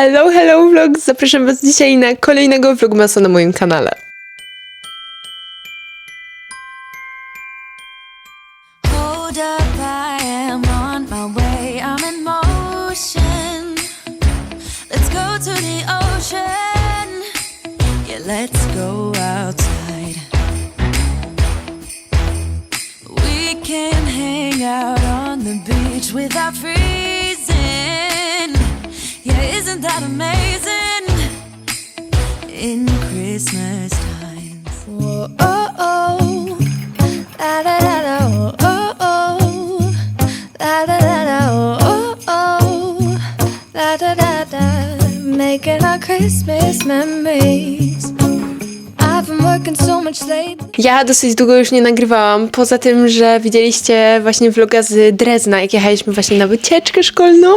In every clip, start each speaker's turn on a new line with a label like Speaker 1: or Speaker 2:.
Speaker 1: Hello, hello vlog! Zapraszam Was dzisiaj na kolejnego vlogmasa na moim kanale.
Speaker 2: Let's go outside. We can hang out on the beach without freezing. Isn't that amazing? In Christmas times. Oh, oh. La da da da, oh oh. La da da da, oh oh oh. La da da da, making our Christmas memories. I've been working so much lately.
Speaker 1: Ja dosyć długo już nie nagrywałam, poza tym, że widzieliście właśnie vloga z Drezna, jak jechaliśmy właśnie na wycieczkę szkolną,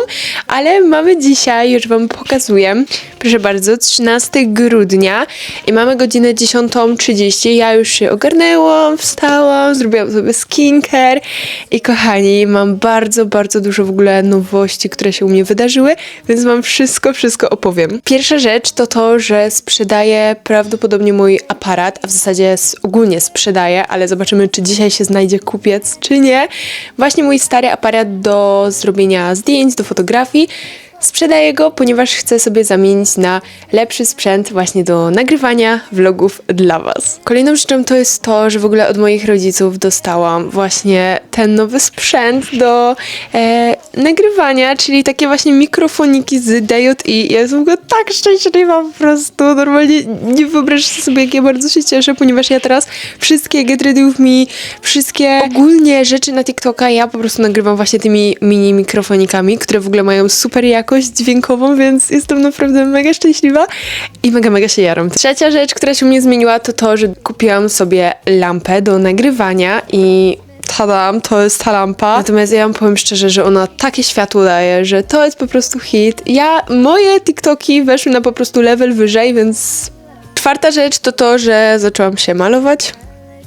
Speaker 1: ale mamy dzisiaj, już Wam pokazuję, proszę bardzo, 13 grudnia i mamy godzinę 10.30, ja już się ogarnęłam, wstałam, zrobiłam sobie skincare i kochani, mam bardzo, bardzo dużo w ogóle nowości, które się u mnie wydarzyły, więc Wam wszystko, wszystko opowiem. Pierwsza rzecz to to, że sprzedaję prawdopodobnie mój aparat, a w zasadzie s- ogólnie sprzedaję, ale zobaczymy, czy dzisiaj się znajdzie kupiec, czy nie. Właśnie mój stary aparat do zrobienia zdjęć, do fotografii. Sprzedaję go, ponieważ chcę sobie zamienić na lepszy sprzęt właśnie do nagrywania vlogów dla Was. Kolejną rzeczą to jest to, że w ogóle od moich rodziców dostałam właśnie ten nowy sprzęt do e, nagrywania, czyli takie właśnie mikrofoniki z DJI. Ja jestem ogóle tak szczęśliwa po prostu. Normalnie nie wyobrażacie sobie, jak ja bardzo się cieszę, ponieważ ja teraz wszystkie Get Ready With Me, wszystkie ogólnie rzeczy na TikToka ja po prostu nagrywam właśnie tymi mini mikrofonikami, które w ogóle mają super jakość dźwiękową, więc jestem naprawdę mega szczęśliwa i mega, mega się jaram. Trzecia rzecz, która się u mnie zmieniła, to to, że kupiłam sobie lampę do nagrywania i tadam, to jest ta lampa. Natomiast ja wam powiem szczerze, że ona takie światło daje, że to jest po prostu hit. Ja, moje TikToki weszły na po prostu level wyżej, więc czwarta rzecz to to, że zaczęłam się malować.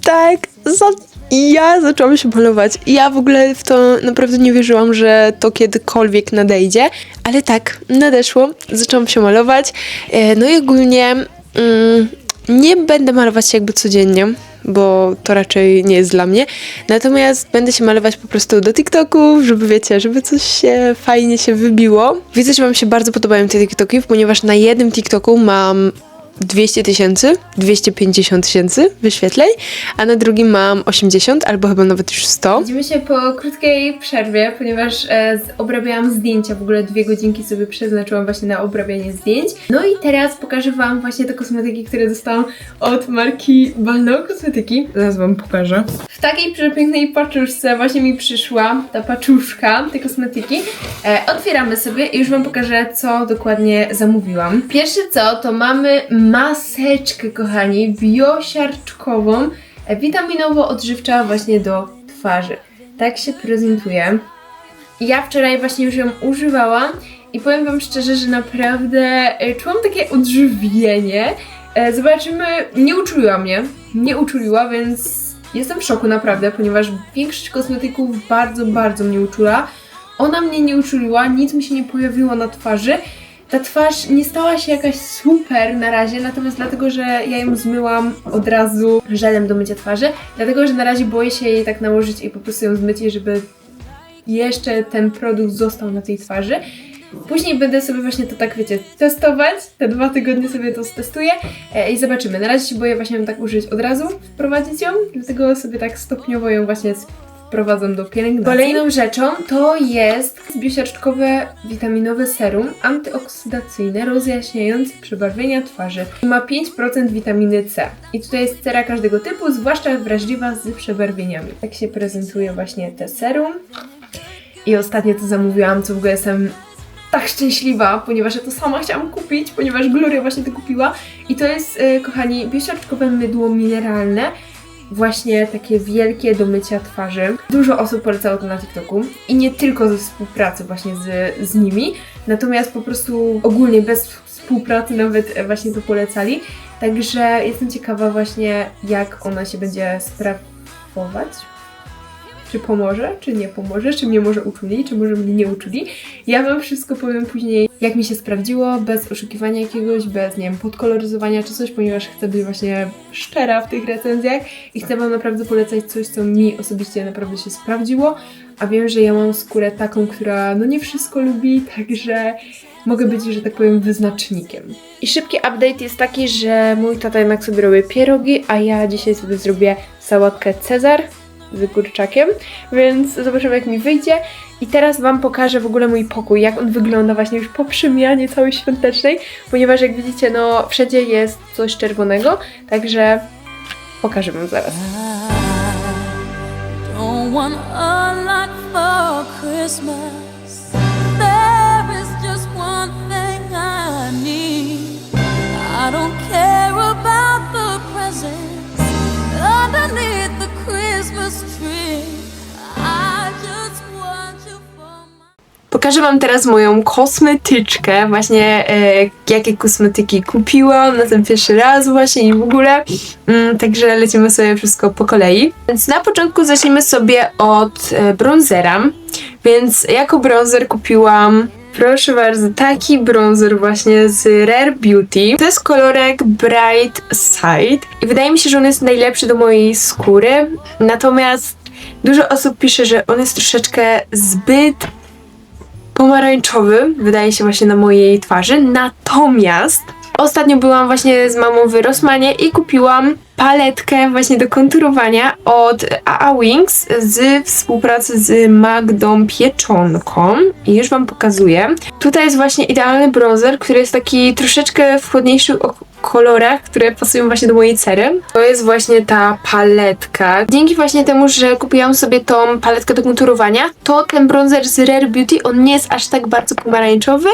Speaker 1: Tak, za... ja zaczęłam się malować. I Ja w ogóle w to naprawdę nie wierzyłam, że to kiedykolwiek nadejdzie, ale tak, nadeszło. Zaczęłam się malować. E, No i ogólnie mm, nie będę malować się jakby codziennie, bo to raczej nie jest dla mnie. Natomiast będę się malować po prostu do TikToków, żeby wiecie, żeby coś się fajnie się wybiło. Widzę, że Wam się bardzo podobają te TikToki, ponieważ na jednym TikToku mam 200 tysięcy, 250 tysięcy wyświetleń, a na drugim mam 80 albo chyba nawet już 100. Widzimy się po krótkiej przerwie, ponieważ e, z, obrabiałam zdjęcia, w ogóle dwie godzinki sobie przeznaczyłam właśnie na obrabianie zdjęć. No i teraz pokażę Wam właśnie te kosmetyki, które dostałam od marki Balno Kosmetyki. Zaraz Wam pokażę. W takiej przepięknej paczuszce właśnie mi przyszła ta paczuszka, te kosmetyki. E, otwieramy sobie i już Wam pokażę, co dokładnie zamówiłam. Pierwsze co, to mamy maseczkę, kochani, biosiarczkową, e, witaminowo-odżywcza właśnie do twarzy. Tak się prezentuje. Ja wczoraj właśnie już ją używałam i powiem Wam szczerze, że naprawdę e, czułam takie odżywienie. E, Zobaczymy, nie uczuliła mnie, nie uczuliła, więc jestem w szoku naprawdę, ponieważ większość kosmetyków bardzo, bardzo mnie uczula. Ona mnie nie uczuliła, nic mi się nie pojawiło na twarzy. Ta twarz nie stała się jakaś super na razie, natomiast dlatego, że ja ją zmyłam od razu żelem do mycia twarzy, dlatego, że na razie boję się jej tak nałożyć i po prostu ją zmyć, żeby jeszcze ten produkt został na tej twarzy. Później będę sobie właśnie to tak, wiecie, testować. Te dwa tygodnie sobie to testuję e, i zobaczymy. Na razie się boję właśnie tak użyć od razu, wprowadzić ją, dlatego sobie tak stopniowo ją właśnie wprowadzam do pielęgnacji. Kolejną rzeczą to jest biosiarczkowe witaminowe serum antyoksydacyjne rozjaśniające przebarwienia twarzy. Ma 5% witaminy C. I tutaj jest cera każdego typu, zwłaszcza wrażliwa z przebarwieniami. Tak się prezentuje właśnie te serum. I ostatnio to zamówiłam, co w ogóle jestem tak szczęśliwa, ponieważ ja to sama chciałam kupić, ponieważ Gloria właśnie to kupiła. I to jest, e, kochani, biosiarczkowe mydło mineralne. Właśnie takie wielkie do mycia twarzy. Dużo osób polecało to na TikToku i nie tylko ze współpracy właśnie z, z nimi, natomiast po prostu ogólnie bez współpracy nawet e, właśnie to polecali. Także jestem ciekawa właśnie jak ona się będzie sprawować. Czy pomoże, czy nie pomoże, czy mnie może uczuli, czy może mnie nie uczuli. Ja wam wszystko powiem później, jak mi się sprawdziło, bez oszukiwania jakiegoś, bez, nie wiem, podkoloryzowania czy coś, ponieważ chcę być właśnie szczera w tych recenzjach i chcę wam naprawdę polecać coś, co mi osobiście naprawdę się sprawdziło, a wiem, że ja mam skórę taką, która no nie wszystko lubi, także mogę być, że tak powiem, wyznacznikiem. I szybki update jest taki, że mój tata jednak sobie robi pierogi, a ja dzisiaj sobie zrobię sałatkę Cezar z kurczakiem, więc zobaczymy jak mi wyjdzie. I teraz Wam pokażę w ogóle mój pokój, jak on wygląda właśnie już po przemianie całej świątecznej, ponieważ jak widzicie, no wszędzie jest coś czerwonego, także pokażę Wam zaraz.
Speaker 2: Don't want a lot for Christmas.
Speaker 1: Pokażę Wam teraz moją kosmetyczkę, właśnie e, jakie kosmetyki kupiłam na ten pierwszy raz właśnie i w ogóle. Mm, także lecimy sobie wszystko po kolei. Więc na początku zacznijmy sobie od e, bronzera. Więc jako bronzer kupiłam Proszę bardzo, taki bronzer właśnie z Rare Beauty. To jest kolorek Bright Side i wydaje mi się, że on jest najlepszy do mojej skóry. Natomiast dużo osób pisze, że on jest troszeczkę zbyt pomarańczowy, wydaje się właśnie na mojej twarzy. Natomiast ostatnio byłam właśnie z mamą w Rossmanie i kupiłam paletkę właśnie do konturowania od AA Wings z współpracy z Magdą Pieczonką i już wam pokazuję. Tutaj jest właśnie idealny bronzer, który jest taki troszeczkę w chłodniejszych kolorach, które pasują właśnie do mojej cery. To jest właśnie ta paletka. Dzięki właśnie temu, że kupiłam sobie tą paletkę do konturowania, to ten bronzer z Rare Beauty, on nie jest aż tak bardzo pomarańczowy.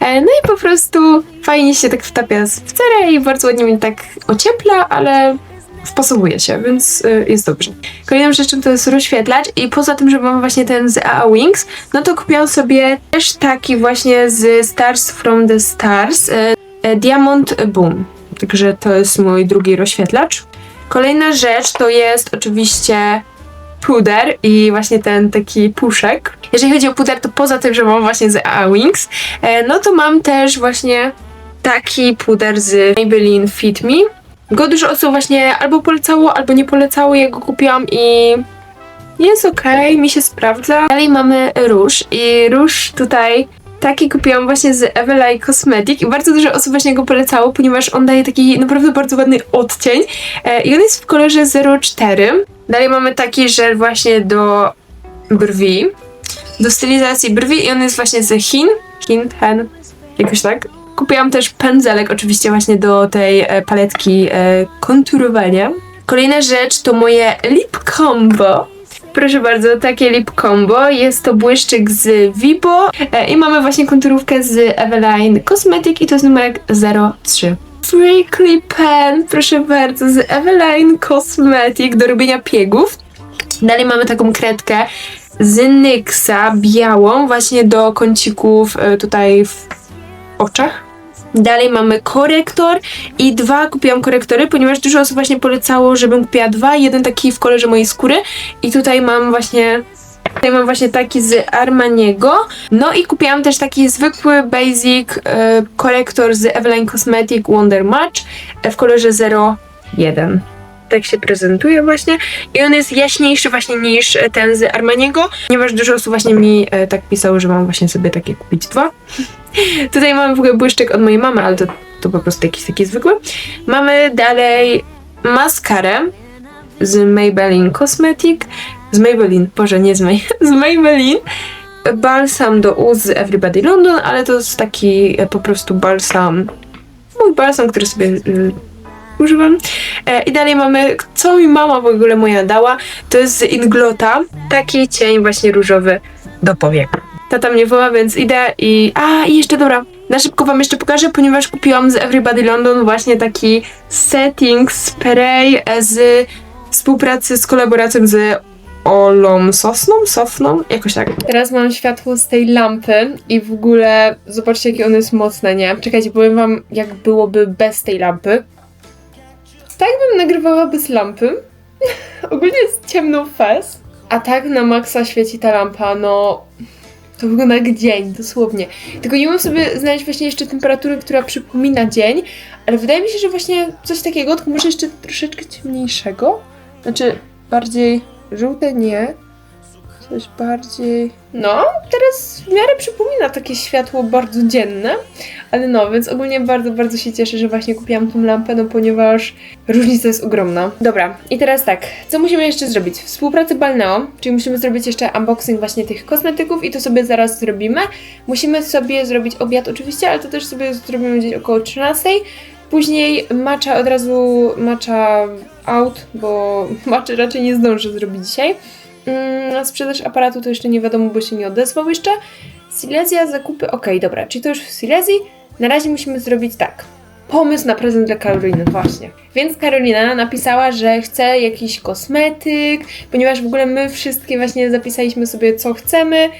Speaker 1: E, No i po prostu fajnie się tak wtapia w cerę i bardzo ładnie mnie tak ociepla, ale wpasowuje się, więc y, jest dobrze. Kolejną rzeczą to jest rozświetlacz i poza tym, że mam właśnie ten z AA Wings, no to kupiłam sobie też taki właśnie z Stars from the Stars, y, y, Diamond Boom. Także to jest mój drugi rozświetlacz. Kolejna rzecz to jest oczywiście puder i właśnie ten taki puszek. Jeżeli chodzi o puder, to poza tym, że mam właśnie z AA Wings, no to mam też właśnie taki puder z Maybelline Fit Me. Go dużo osób właśnie albo polecało, albo nie polecało, ja go kupiłam i jest okej, mi się sprawdza. Dalej mamy róż i róż tutaj taki kupiłam właśnie z Eveline Cosmetic i bardzo dużo osób właśnie go polecało, ponieważ on daje taki naprawdę bardzo ładny odcień e, i on jest w kolorze 04. Dalej mamy taki żel właśnie do brwi, do stylizacji brwi i on jest właśnie ze Chin, Chin, Hen, jakoś tak. Kupiłam też pędzelek oczywiście właśnie do tej e, paletki e, konturowania. Kolejna rzecz to moje lip combo. Proszę bardzo, takie lip combo. Jest to błyszczyk z Vibo e, i mamy właśnie konturówkę z Eveline Cosmetic i to jest numerek 03. Freakly Pen, proszę bardzo, z Eveline Cosmetic do robienia piegów. Dalej mamy taką kredkę z NYXa, białą, właśnie do kącików tutaj w oczach. Dalej mamy korektor i dwa kupiłam korektory, ponieważ dużo osób właśnie polecało, żebym kupiła dwa, jeden taki w kolorze mojej skóry i tutaj mam właśnie Tutaj mam właśnie taki z Armaniego. No i kupiłam też taki zwykły basic korektor z Eveline Cosmetic Wonder Match w kolorze 01. Tak się prezentuje właśnie. I on jest jaśniejszy właśnie niż e, ten z Armaniego, ponieważ dużo osób właśnie mi e, tak pisało, że mam właśnie sobie takie kupić dwa. Tutaj mamy w ogóle błyszczyk od mojej mamy, ale to, to po prostu jakiś taki zwykły. Mamy dalej maskarę z Maybelline Cosmetic. Z Maybelline, boże, nie z May, z Maybelline. Balsam do ust Everybody London, ale to jest taki e, po prostu balsam, mój balsam, który sobie używam. E, I dalej mamy, co mi mama w ogóle moja dała, to jest z Inglota, taki cień właśnie różowy do powiek. Tata mnie woła, więc idę i... A, i jeszcze dobra, na szybko wam jeszcze pokażę, ponieważ kupiłam z Everybody London właśnie taki setting spray e, z współpracy, z kolaboracją z Olą Sosną? Sofną? Jakoś tak. Teraz mam światło z tej lampy i w ogóle zobaczcie jakie ono jest mocne, nie? Czekajcie, powiem wam jak byłoby bez tej lampy. Tak bym nagrywała bez lampy. Ogólnie jest ciemno fez, A tak na maksa świeci ta lampa, no... To wygląda jak dzień, dosłownie. Tylko nie umiem sobie znaleźć właśnie jeszcze temperatury, która przypomina dzień, ale wydaje mi się, że właśnie coś takiego, tylko może jeszcze troszeczkę ciemniejszego. Znaczy, bardziej żółte nie. Coś bardziej. No, teraz w miarę przypomina takie światło bardzo dzienne. Ale no, więc ogólnie bardzo, bardzo się cieszę, że właśnie kupiłam tą lampę, no ponieważ różnica jest ogromna. Dobra, i teraz tak, co musimy jeszcze zrobić? Współpracę Balneo, czyli musimy zrobić jeszcze unboxing właśnie tych kosmetyków i to sobie zaraz zrobimy. Musimy sobie zrobić obiad oczywiście, ale to też sobie zrobimy gdzieś około 13. Później macza od razu, macza out, bo maczy raczej nie zdążę zrobić dzisiaj. Mm, sprzedaż aparatu to jeszcze nie wiadomo, bo się nie odezwał jeszcze. Silesia, zakupy, okej, dobra, czyli to już w Silesii. Na razie musimy zrobić tak. Pomysł na prezent dla Karoliny, właśnie. Więc Karolina napisała, że chce jakiś kosmetyk, ponieważ w ogóle my wszystkie właśnie zapisaliśmy sobie, co chcemy,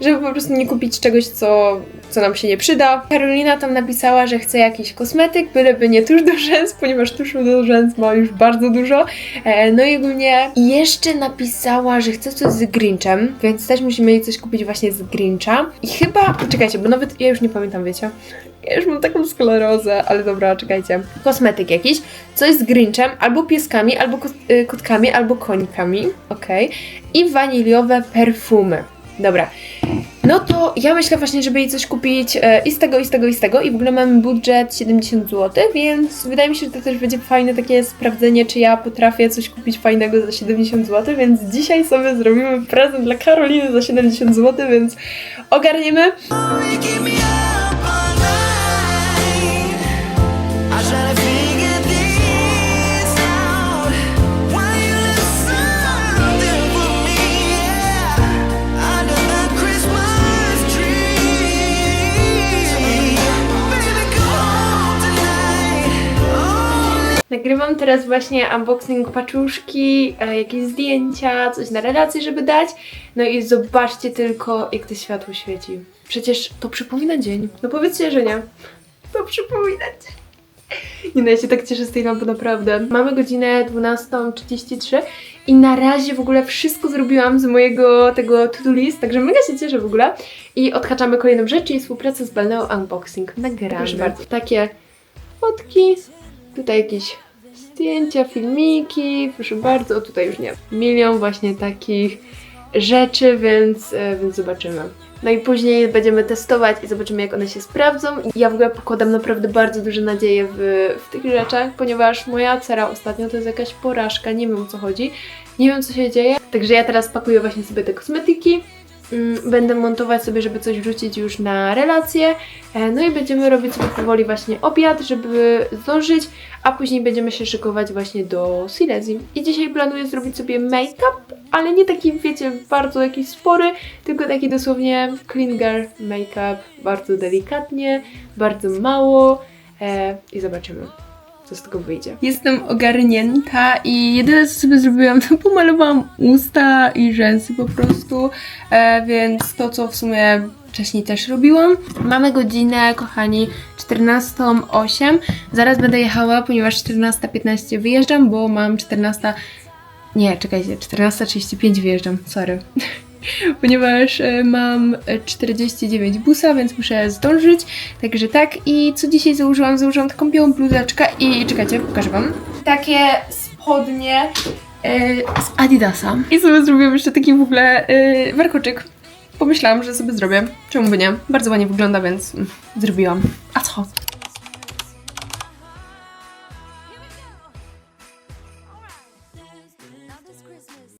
Speaker 1: żeby po prostu nie kupić czegoś, co, co nam się nie przyda. Karolina tam napisała, że chce jakiś kosmetyk, byleby nie tusz do rzęs, ponieważ tuszu do rzęs ma już bardzo dużo. E, no i ogólnie i jeszcze napisała, że chce coś z Grinchem, więc też musimy jej coś kupić właśnie z Grincha. I chyba, czekajcie, bo nawet ja już nie pamiętam, wiecie. Ja już mam taką sklerozę, ale dobra, czekajcie. Kosmetyk jakiś, coś z Grinchem, albo pieskami, albo kot, y, kotkami, albo konikami, okej. I waniliowe perfumy. Dobra. No to ja myślę właśnie, żeby jej coś kupić e, i z tego, i z tego, i z tego. I w ogóle mamy budżet 70 zł, więc wydaje mi się, że to też będzie fajne takie sprawdzenie, czy ja potrafię coś kupić fajnego za 70 zł, więc dzisiaj sobie zrobimy prezent dla Karoliny za 70 zł, więc ogarniemy. Nagrywam teraz właśnie unboxing paczuszki, e, jakieś zdjęcia, coś na relację, żeby dać. No i zobaczcie tylko, jak to światło świeci. Przecież to przypomina dzień. No powiedzcie, że nie. To przypomina dzień. Nie no, ja się tak cieszę z tej lampy, naprawdę. Mamy godzinę 12.33 i na razie w ogóle wszystko zrobiłam z mojego tego to-do list, także mega się cieszę w ogóle. I odhaczamy kolejną rzecz, czyli współpracę z Balneo Unboxing. Nagramy. Proszę bardzo. Takie fotki, tutaj jakieś zdjęcia, filmiki, proszę bardzo, o tutaj już nie. Milion właśnie takich rzeczy, więc, e, więc zobaczymy. No i później będziemy testować i zobaczymy, jak one się sprawdzą. Ja w ogóle pokładam naprawdę bardzo duże nadzieje w, w tych rzeczach, ponieważ moja cera ostatnio to jest jakaś porażka, nie wiem o co chodzi, nie wiem co się dzieje. Także ja teraz pakuję właśnie sobie te kosmetyki. Mm, Będę montować sobie, żeby coś wrzucić już na relacje. E, No i będziemy robić sobie powoli właśnie obiad, żeby zdążyć, a później będziemy się szykować właśnie do Silesii. I dzisiaj planuję zrobić sobie make-up, ale nie taki, wiecie, bardzo jakiś spory, tylko taki dosłownie clean girl make-up, bardzo delikatnie, bardzo mało e, i zobaczymy. Co z tego wyjdzie. Jestem ogarnięta i jedyne co sobie zrobiłam, to pomalowałam usta i rzęsy po prostu, e, więc to co w sumie wcześniej też robiłam. Mamy godzinę, kochani, 14.08. Zaraz będę jechała, ponieważ 14.15 wyjeżdżam, bo mam 14. Nie, czekajcie, 14.35 wyjeżdżam, sorry. ponieważ e, mam e, 49 busa, więc muszę zdążyć. Także tak. I co dzisiaj założyłam? Założyłam taką białą bluzeczkę i czekajcie, pokażę wam. Takie spodnie e, z Adidasa. I sobie zrobiłam jeszcze taki w ogóle e, warkoczyk. Pomyślałam, że sobie zrobię. Czemu by nie? Bardzo ładnie wygląda, więc mm, zrobiłam. A co?